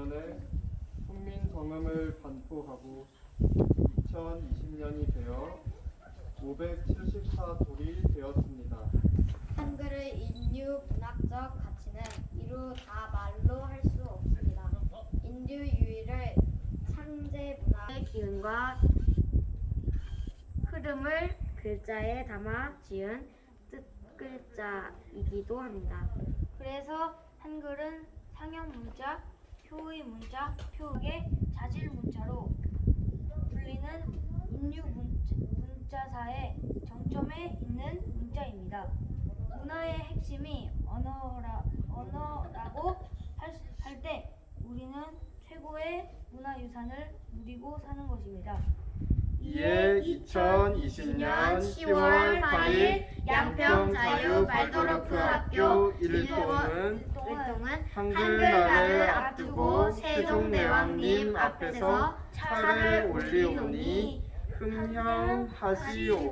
2006년에 훈민정음을 반포하고 2020년이 되어 574돌이 되었습니다. 한글의 인류 문학적 가치는 이루 다 말로 할 수 없습니다. 인류 유일의 창제 문화의 기운과 흐름을 글자에 담아 지은 뜻글자이기도 합니다. 그래서 한글은 상형 문자, 표의 문자, 표의 자질 문자로 불리는 인류 문자, 문자 사의 정점에 있는 문자입니다. 문화의 핵심이 언어라, 언어라고 할 때 우리는 최고의 문화유산을 누리고 사는 것입니다. 이에 2020년 10월 8일 양평 자유 발도르프 학교 일동은 한글날을 앞두고 세종대왕님 앞에서 차를 올리오니 흠형하시옵소서.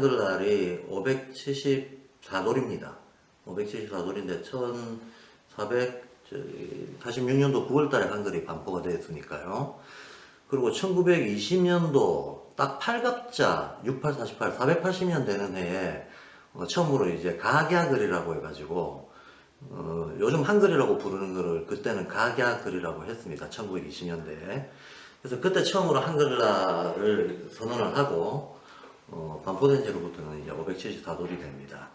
한글날이 574돌입니다. 574돌인데 1446년도 9월달에 한글이 반포가 됐으니까요. 그리고 1920년도 딱 팔갑자 6848 480년 되는 해에 어, 처음으로 이제 각야글이라고 해가지고 어, 요즘 한글이라고 부르는 거를 그때는 각야글이라고 했습니다. 1920년대에. 그래서 그때 처음으로 한글날을 선언을 하고 어, 반포된 지로부터는 이제 574돌이 됩니다.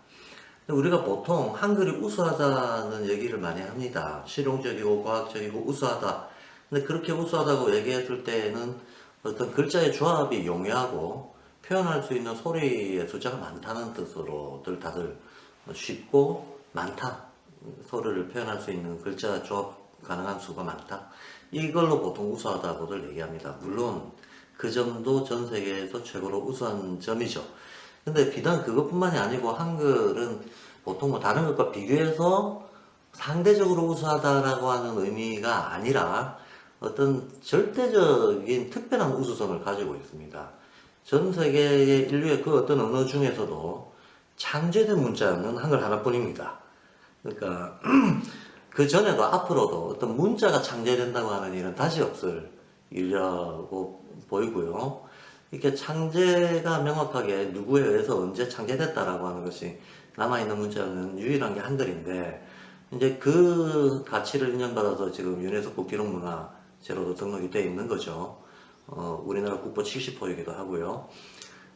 우리가 보통 한글이 우수하다는 얘기를 많이 합니다. 실용적이고 과학적이고 우수하다. 근데 그렇게 우수하다고 얘기했을 때에는 어떤 글자의 조합이 용이하고 표현할 수 있는 소리의 숫자가 많다는 뜻으로들 다들 쉽고 많다. 소리를 표현할 수 있는 글자 조합 가능한 수가 많다. 이걸로 보통 우수하다고들 얘기합니다. 물론 그 점도 전 세계에서 최고로 우수한 점이죠. 근데 비단 그것뿐만이 아니고 한글은 보통 뭐 다른 것과 비교해서 상대적으로 우수하다라고 하는 의미가 아니라 어떤 절대적인 특별한 우수성을 가지고 있습니다. 전 세계의 인류의 그 어떤 언어 중에서도 창제된 문자는 한글 하나뿐입니다. 그러니까 그 전에도 앞으로도 어떤 문자가 창제된다고 하는 일은 다시 없을 일이라고 보이고요. 이렇게 창제가 명확하게 누구에 의해서 언제 창제됐다라고 하는 것이 남아있는 문자는 유일한 게 한글인데, 이제 그 가치를 인정받아서 지금 유네스코 기록문화재로도 등록이 되어 있는 거죠. 어, 우리나라 국보 70호이기도 하고요.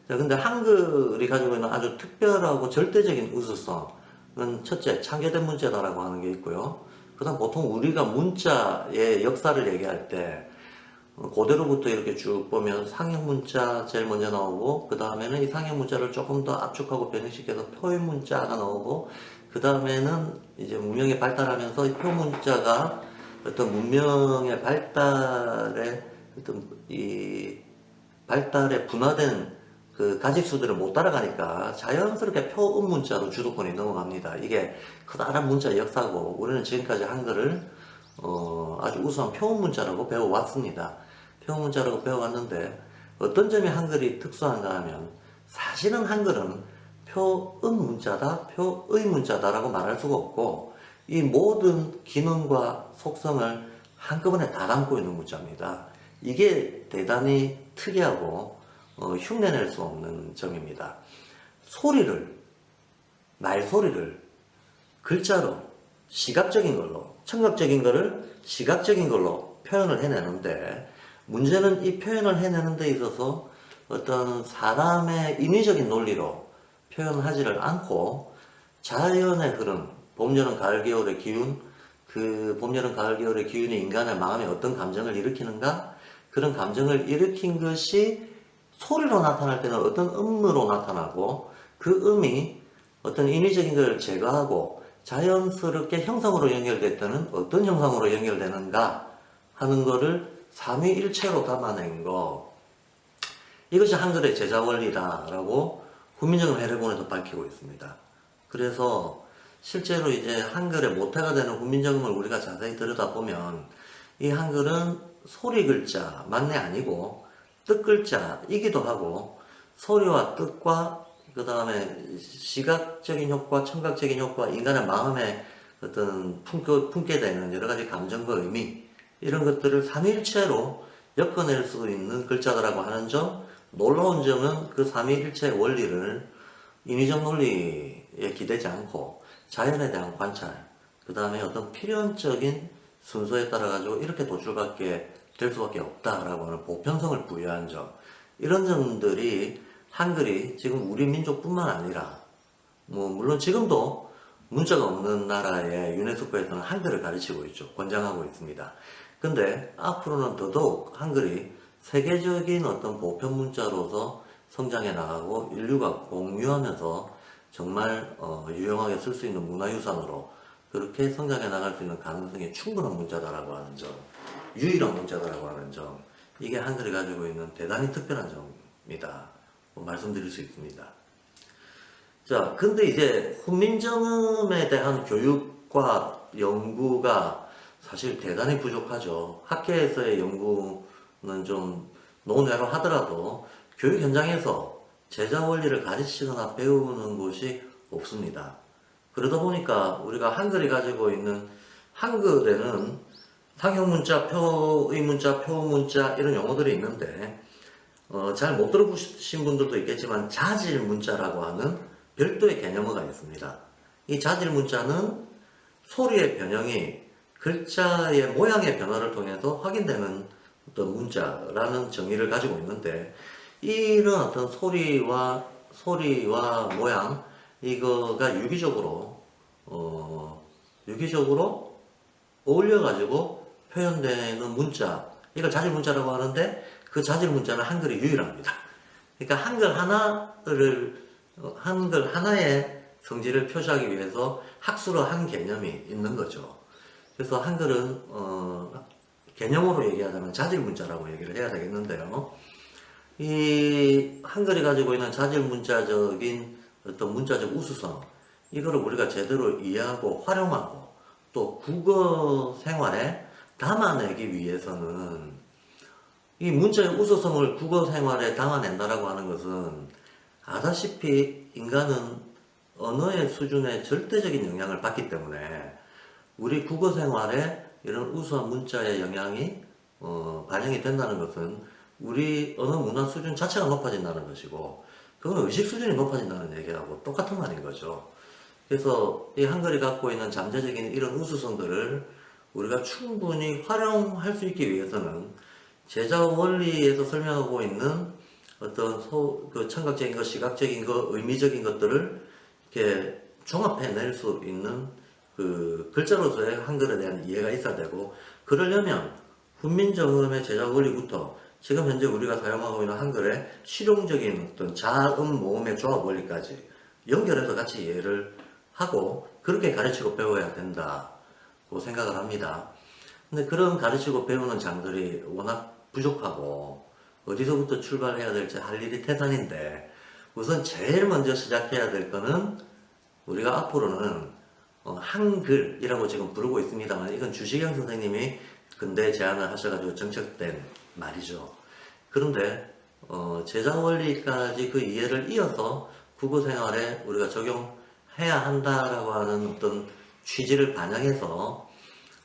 자, 근데 한글이 가지고 있는 아주 특별하고 절대적인 우수성은 첫째, 창제된 문자다라고 하는 게 있고요. 그 다음 보통 우리가 문자의 역사를 얘기할 때 어, 고대로부터 이렇게 쭉 보면 상형 문자 제일 먼저 나오고 그 다음에는 이 상형 문자를 조금 더 압축하고 변형시켜서 표현 문자가 나오고 그 다음에는 이제 문명이 발달하면서 이 표 문자가 어떤 문명의 발달에 어떤 이 발달에 분화된 그 가직수들을 못 따라가니까 자연스럽게 표음 문자로 주도권이 넘어갑니다. 이게 커다란 문자의 역사고 우리는 지금까지 한글을 어, 아주 우수한 표음 문자라고 배워왔습니다. 표음 문자라고 배워왔는데 어떤 점이 한글이 특수한가 하면 사실은 한글은 표음 문자다, 표의 문자다라고 말할 수가 없고 이 모든 기능과 속성을 한꺼번에 다 담고 있는 문자입니다. 이게 대단히 특이하고 어, 흉내낼 수 없는 점입니다. 소리를, 말소리를 글자로, 시각적인 걸로, 청각적인 거를 시각적인 걸로 표현을 해내는데, 문제는 이 표현을 해내는 데 있어서 어떤 사람의 인위적인 논리로 표현하지를 않고 자연의 흐름, 봄, 여름, 가을, 겨울의 기운, 그 봄, 여름, 가을, 겨울의 기운이 인간의 마음에 어떤 감정을 일으키는가? 그런 감정을 일으킨 것이 소리로 나타날 때는 어떤 음으로 나타나고 그 음이 어떤 인위적인 걸 제거하고 자연스럽게 형상으로 연결될 때는 어떤 형상으로 연결되는가 하는 거를 삼위일체로 담아낸 거 이것이 한글의 제자 원리다라고 훈민정음 해례본에도 밝히고 있습니다. 그래서 실제로 이제 한글의 모태가 되는 훈민정음을 우리가 자세히 들여다보면 이 한글은 소리 글자 만내 아니고 뜻 글자이기도 하고 소리와 뜻과 그 다음에 시각적인 효과, 청각적인 효과, 인간의 마음에 어떤 품게 되는 여러 가지 감정과 의미 이런 것들을 삼일체로 엮어낼 수 있는 글자다라고 하는 점 놀라운 점은 그 삼위일체의 원리를 인위적 논리에 기대지 않고 자연에 대한 관찰, 그 다음에 어떤 필연적인 순서에 따라 가지고 이렇게 도출받게 될 수밖에 없다라고 하는 보편성을 부여한 점 이런 점들이 한글이 지금 우리 민족뿐만 아니라 뭐 물론 지금도 문자가 없는 나라의 유네스코에서는 한글을 가르치고 있죠. 권장하고 있습니다. 근데 앞으로는 더더욱 한글이 세계적인 어떤 보편 문자로서 성장해 나가고 인류가 공유하면서 정말 어, 유용하게 쓸 수 있는 문화유산으로 그렇게 성장해 나갈 수 있는 가능성이 충분한 문자다라고 하는 점, 유일한 문자다라고 하는 점, 이게 한글이 가지고 있는 대단히 특별한 점입니다. 뭐 말씀드릴 수 있습니다. 자, 근데 이제 훈민정음에 대한 교육과 연구가 사실 대단히 부족하죠. 학계에서의 연구는 좀 논외로 하더라도 교육 현장에서 제자 원리를 가르치거나 배우는 곳이 없습니다. 그러다 보니까 우리가 한글이 가지고 있는 한글에는 상형 문자, 표의 문자, 표 문자 이런 용어들이 있는데 어, 잘 못 들어보신 분들도 있겠지만 자질 문자라고 하는 별도의 개념어가 있습니다. 이 자질 문자는 소리의 변형이 글자의 모양의 변화를 통해서 확인되는 어떤 문자라는 정의를 가지고 있는데 이런 어떤 소리와 소리와 모양 이거가 유기적으로 어 유기적으로 어울려 가지고 표현되는 문자 이걸 자질 문자라고 하는데 그 자질 문자는 한글이 유일합니다. 그러니까 한글 하나를 어, 한글 하나의 성질을 표시하기 위해서 학수로 한 개념이 있는 거죠. 그래서 한글은 어, 개념으로 얘기하자면 자질 문자라고 얘기를 해야 되겠는데요. 이 한글이 가지고 있는 자질 문자적인 어떤 문자적 우수성 이거를 우리가 제대로 이해하고 활용하고 또 국어 생활에 담아내기 위해서는 이 문자의 우수성을 국어 생활에 담아낸다라고 하는 것은 아다시피 인간은 언어의 수준에 절대적인 영향을 받기 때문에 우리 국어 생활에 이런 우수한 문자의 영향이 어, 반영이 된다는 것은 우리 언어 문화 수준 자체가 높아진다는 것이고 그건 의식 수준이 높아진다는 얘기하고 똑같은 말인 거죠. 그래서 이 한글이 갖고 있는 잠재적인 이런 우수성들을 우리가 충분히 활용할 수 있기 위해서는 제자 원리에서 설명하고 있는 어떤 소, 그 청각적인 것, 시각적인 것, 의미적인 것들을 이렇게 종합해낼 수 있는 그 글자로서의 한글에 대한 이해가 있어야 되고 그러려면 훈민정음의 제자 원리부터 지금 현재 우리가 사용하고 있는 한글의 실용적인 어떤 자음 모음의 조합 원리까지 연결해서 같이 이해를 하고 그렇게 가르치고 배워야 된다고 생각을 합니다. 근데 그런 가르치고 배우는 장들이 워낙 부족하고 어디서부터 출발해야 될지 할 일이 태산인데 우선 제일 먼저 시작해야 될 거는 우리가 앞으로는 어, 한글이라고 지금 부르고 있습니다만 이건 주시경 선생님이 근대 제안을 하셔가지고 정책된 말이죠. 그런데 어, 제자 원리까지 그 이해를 이어서 국어 생활에 우리가 적용해야 한다라고 하는 어떤 취지를 반영해서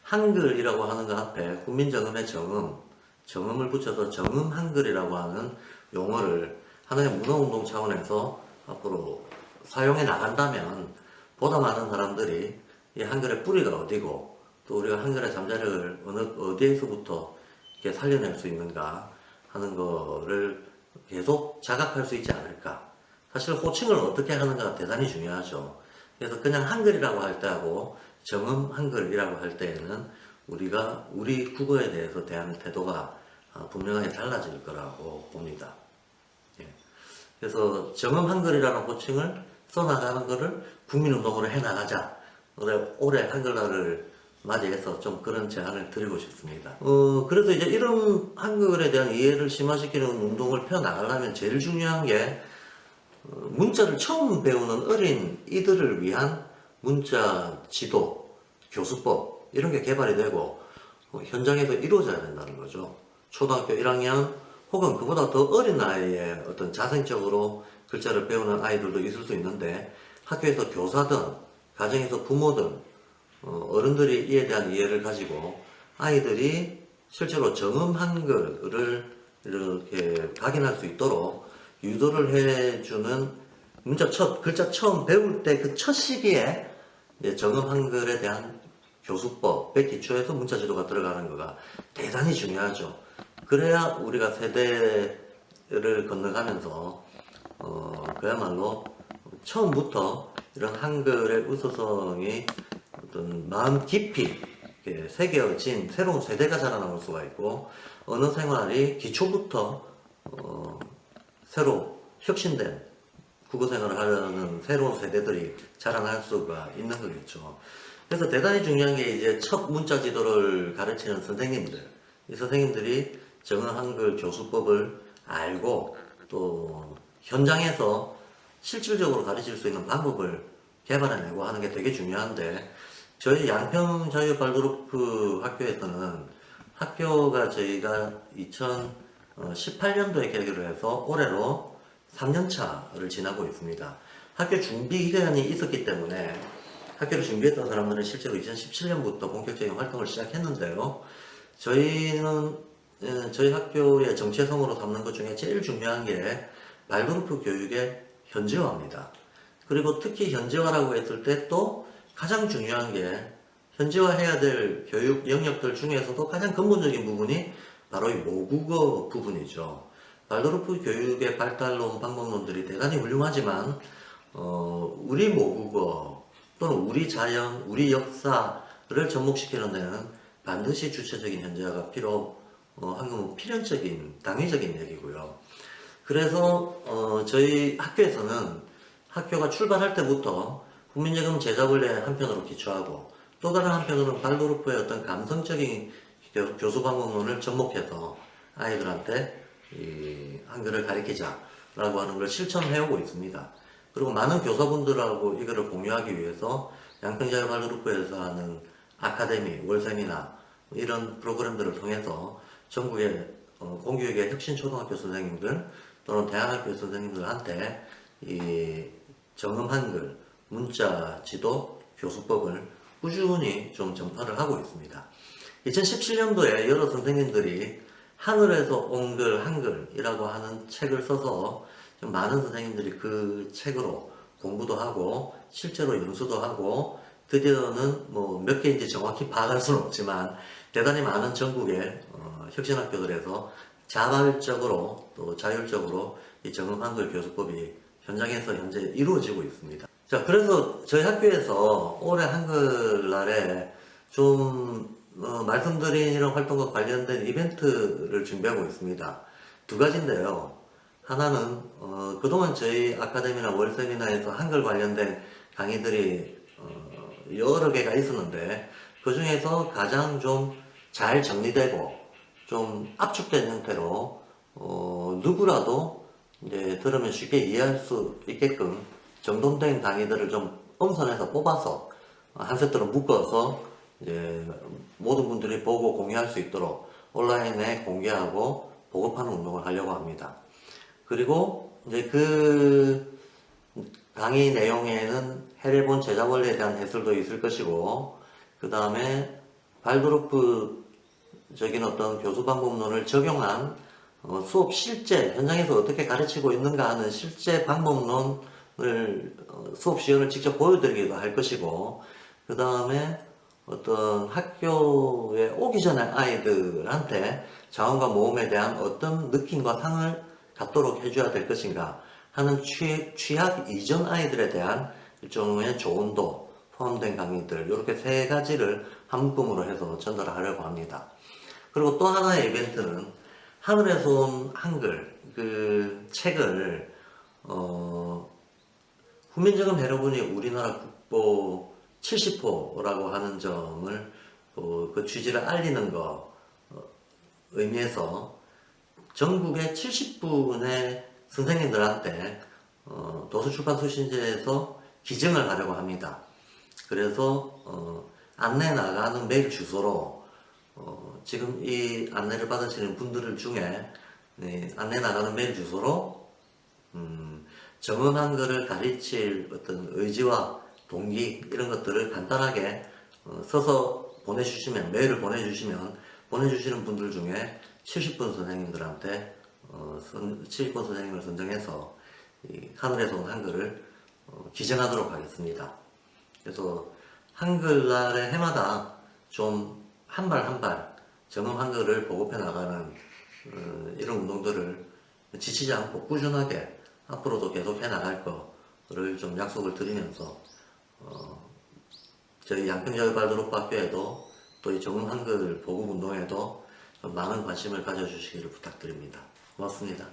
한글이라고 하는 것 앞에 국민정음의 정음, 정음을 붙여서 정음 한글이라고 하는 용어를 하나의 문화운동 차원에서 앞으로 사용해 나간다면 보다 많은 사람들이 이 한글의 뿌리가 어디고 또 우리가 한글의 잠자력을 어느 어디에서부터 이렇게 살려낼 수 있는가 하는 거를 계속 자각할 수 있지 않을까. 사실 호칭을 어떻게 하는가가 대단히 중요하죠. 그래서 그냥 한글이라고 할 때하고 정음 한글이라고 할 때에는 우리가 우리 국어에 대해서 대하는 태도가 어, 분명하게 달라질 거라고 봅니다. 예. 그래서 정음 한글이라는 호칭을 써나가는 것을 국민운동으로 해나가자. 올해, 올해 한글날을 맞이해서 좀 그런 제안을 드리고 싶습니다. 어, 그래서 이제 이런 한글에 대한 이해를 심화시키는 운동을 펴나가려면 제일 중요한 게 어, 문자를 처음 배우는 어린 이들을 위한 문자 지도, 교수법 이런 게 개발이 되고 어, 현장에서 이루어져야 된다는 거죠. 초등학교 1학년 혹은 그보다 더 어린 나이에 어떤 자생적으로 글자를 배우는 아이들도 있을 수 있는데 학교에서 교사든 가정에서 부모든 어, 어른들이 이에 대한 이해를 가지고 아이들이 실제로 정음 한글을 이렇게 각인할 수 있도록 유도를 해주는 문자 첫 글자 처음 배울 때 그 첫 시기에 정음 한글에 대한 교수법에 기초해서 문자 지도가 들어가는 거가 대단히 중요하죠. 그래야 우리가 세대를 건너가면서 어, 그야말로 처음부터 이런 한글의 우수성이 어떤 마음 깊이 새겨진 새로운 세대가 자라나올 수가 있고 언어 생활이 기초부터 어, 새로 혁신된 국어 생활을 하려는 새로운 세대들이 자라날 수가 있는 거겠죠. 그래서 대단히 중요한 게 이제 첫 문자 지도를 가르치는 선생님들, 이 선생님들이 정은 한글 교수법을 알고 또 현장에서 실질적으로 가르칠 수 있는 방법을 개발해내고 하는 게 되게 중요한데 저희 양평 자유발도르프 학교에서는 학교가 저희가 2018년도에 개교를 해서 올해로 3년차를 지나고 있습니다. 학교 준비 기간이 있었기 때문에 학교를 준비했던 사람들은 실제로 2017년부터 본격적인 활동을 시작했는데요. 저희는 예, 저희 학교의 정체성으로 삼는 것 중에 제일 중요한 게 발도르프 교육의 현지화입니다. 그리고 특히 현지화라고 했을 때 또 가장 중요한 게 현지화해야 될 교육 영역들 중에서도 가장 근본적인 부분이 바로 이 모국어 부분이죠. 발도르프 교육의 발달론 방법론들이 대단히 훌륭하지만 어, 우리 모국어 또는 우리 자연, 우리 역사를 접목시키는 데는 반드시 주체적인 현지화가 필요 어, 한국은 필연적인 당위적인 얘기고요. 그래서 어, 저희 학교에서는 학교가 출발할 때부터 국민예금 제자원래 한편으로 기초하고 또 다른 한편으로는 발도르프의 어떤 감성적인 교- 교수 방법론을 접목해서 아이들한테 이 한글을 가르치자라고 하는 걸 실천해 오고 있습니다. 그리고 많은 교사분들하고 이거를 공유하기 위해서 양평자유 발도르프에서 하는 아카데미, 월세미나 이런 프로그램들을 통해서 전국의 어, 공교육의 혁신 초등학교 선생님들 또는 대안학교 선생님들한테 이 정음 한글 문자 지도 교수법을 꾸준히 좀 전파를 하고 있습니다. 2017년도에 여러 선생님들이 하늘에서 온 글 한글이라고 하는 책을 써서 좀 많은 선생님들이 그 책으로 공부도 하고 실제로 연수도 하고 드디어는 뭐 몇 개인지 정확히 파악할 수는 없지만 대단히 많은 전국의 어, 혁신학교들에서 자발적으로 또 자율적으로 이 정음 한글 교수법이 현장에서 현재 이루어지고 있습니다. 자, 그래서 저희 학교에서 올해 한글날에 좀 어, 말씀드린 이런 활동과 관련된 이벤트를 준비하고 있습니다. 두 가지인데요. 하나는 어, 그동안 저희 아카데미나 월 세미나에서 한글 관련된 강의들이 어, 여러 개가 있었는데 그 중에서 가장 좀 잘 정리되고 좀 압축된 형태로 어, 누구라도 이제 들으면 쉽게 이해할 수 있게끔 정돈된 강의들을 좀 엄선해서 뽑아서 한 세트로 묶어서 이제 모든 분들이 보고 공유할 수 있도록 온라인에 공개하고 보급하는 운동을 하려고 합니다. 그리고 이제 그 강의 내용에는 해례본 제자 원리에 대한 해설도 있을 것이고 그 다음에 발도르프 적인 어떤 교수 방법론을 적용한 어, 수업 실제 현장에서 어떻게 가르치고 있는가 하는 실제 방법론을 어, 수업 시연을 직접 보여드리기도 할 것이고 그 다음에 어떤 학교에 오기 전에 아이들한테 자원과 모험에 대한 어떤 느낌과 상을 갖도록 해줘야 될 것인가 하는 취, 취학 이전 아이들에 대한 일종의 조언도 포함된 강의들 이렇게 세 가지를 한 묶음으로 해서 전달하려고 합니다. 그리고 또 하나의 이벤트는 하늘에서 온 한글 그 책을 어, 훈민정음 여러분이 우리나라 국보 70호라고 하는 점을 어, 그 취지를 알리는 거 어, 의미에서 전국의 70분의 선생님들한테 어, 도서출판 수신제에서 기증을 하려고 합니다. 그래서 어, 안내 나가는 메일 주소로 어, 지금 이 안내를 받으시는 분들 중에 네, 안내 나가는 메일 주소로 음, 정음 한글을 가르칠 어떤 의지와 동기 이런 것들을 간단하게 어, 써서 보내주시면 메일을 보내주시면 보내주시는 분들 중에 70분 선생님들한테 어, 선, 70분 선생님을 선정해서 이 하늘에서 온 한글을 어, 기증하도록 하겠습니다. 그래서 한글날의 해마다 좀 한 발 한 발 정음 한글을 보급해 나가는 어, 이런 운동들을 지치지 않고 꾸준하게 앞으로도 계속 해 나갈 거를 좀 약속을 드리면서 어, 저희 양평여발드롭학교에도 또 이 정음 한글 보급 운동에도 좀 많은 관심을 가져주시기를 부탁드립니다. 고맙습니다.